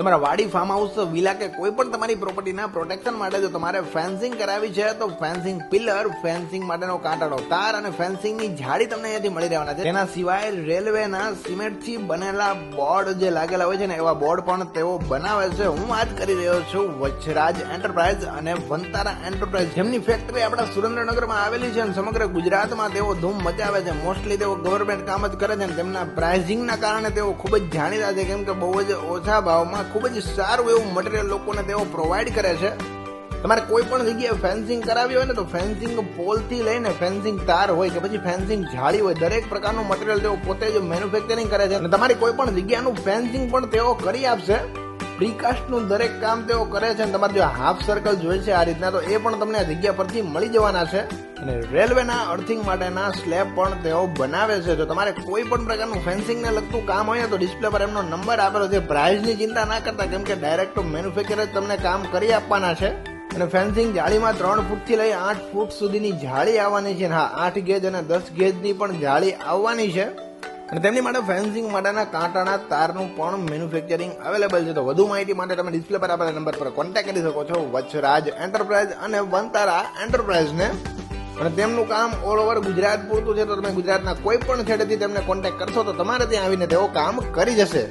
તમારા વાડી farm house villa કે કોઈ પણ તમારી પ્રોપર્ટીના પ્રોટેક્શન માટે જો તમારે ફેન્સિંગ કરાવી છે, તો ફેન્સિંગ પિલર ફેન્સિંગ માટેનો કાંટાળો તાર અને ફેન્સિંગની જાળી તમને અહીંયાથી મળી રહેવાના છે. તેના સિવાય રેલવેના સિમેન્ટથી બનેલા બોર્ડ જે લાગેલા હોય છે ને, એવા બોર્ડ પણ તેઓ બનાવે છે. હું વાત કરી રહ્યો છું વચરાજ એન્ટરપ્રાઇઝ અને વંતારા એન્ટરપ્રાઇઝ જેમની ફેક્ટરી આપણા સુરેન્દ્રનગરમાં આવેલી છે અને સમગ્ર ગુજરાતમાં તેઓ ધૂમ મચાવે છે. મોસ્ટલી તેઓ ગવર્મેન્ટ કામ જ કરે છે અને તેમના પ્રાઇઝિંગના કારણે તેઓ ખૂબ જ જાણીતા છે. કેમ કે બહુ જ ઓછા ભાવમાં ખૂબ જ સારું એવું મટીરિયલ લોકોને તેઓ પ્રોવાઈડ કરે છે. તમારે કોઈ પણ જગ્યાએ ફેન્સિંગ કરાવી હોય ને તો ફેન્સિંગ પોલથી લઈને ફેન્સિંગ તાર હોય કે પછી ફેન્સિંગ જાળી હોય, દરેક પ્રકારનું મટીરિયલ તેઓ પોતે જ મેન્યુફેક્ચરિંગ કરે છે. અને તમારી કોઈ પણ જગ્યાનું ફેન્સિંગ પણ તેઓ કરી આપશે. પ્રીકાસ્ટનું દરેક કામ તેઓ કરે છે અને તમારે જો હાફ સર્કલ જોઈએ છે, આ રીતના, તો એ પણ તમને આ જગ્યા પરથી મળી જવાના છે. અને રેલવેના અર્થિંગ માટેના સ્લેબ પણ તેઓ બનાવે છે. જો તમારે કોઈ પણ પ્રકારનું ફેન્સિંગને લગતું કામ હોય તો ડિસ્પ્લે પર એમનો નંબર આપેલો છે. પ્રાઇઝની ચિંતા ના કરતા, કેમ કે ડાયરેક્ટ મેન્યુફેક્ચર જ તમને કામ કરી આપવાના છે. અને ફેન્સિંગ જાળીમાં ત્રણ ફૂટથી લઈ આઠ ફૂટ સુધીની જાળી આવવાની છે. હા, આઠ ગેજ અને દસ ગેજની પણ જાળી આવવાની છે. અને તેમની માટે ફેન્સિંગ માટેના કાંટાના તારનું પણ મેન્યુફેક્ચરિંગ અવેલેબલ છે. તો વધુ માહિતી માટે તમે ડિસ્પ્લે પર આપેલા નંબર પર કોન્ટેક્ટ કરી શકો છો. વચ્છરાજ એન્ટરપ્રાઇઝ અને વનતારા એન્ટરપ્રાઇઝને અને તેમનું કામ ઓલ ઓવર ગુજરાત પૂરતું છે. તો તમે ગુજરાતના કોઈ પણ છેડેથી તેમને કોન્ટેક્ટ કરશો તો તમારે ત્યાં આવીને તેઓ કામ કરી જશે.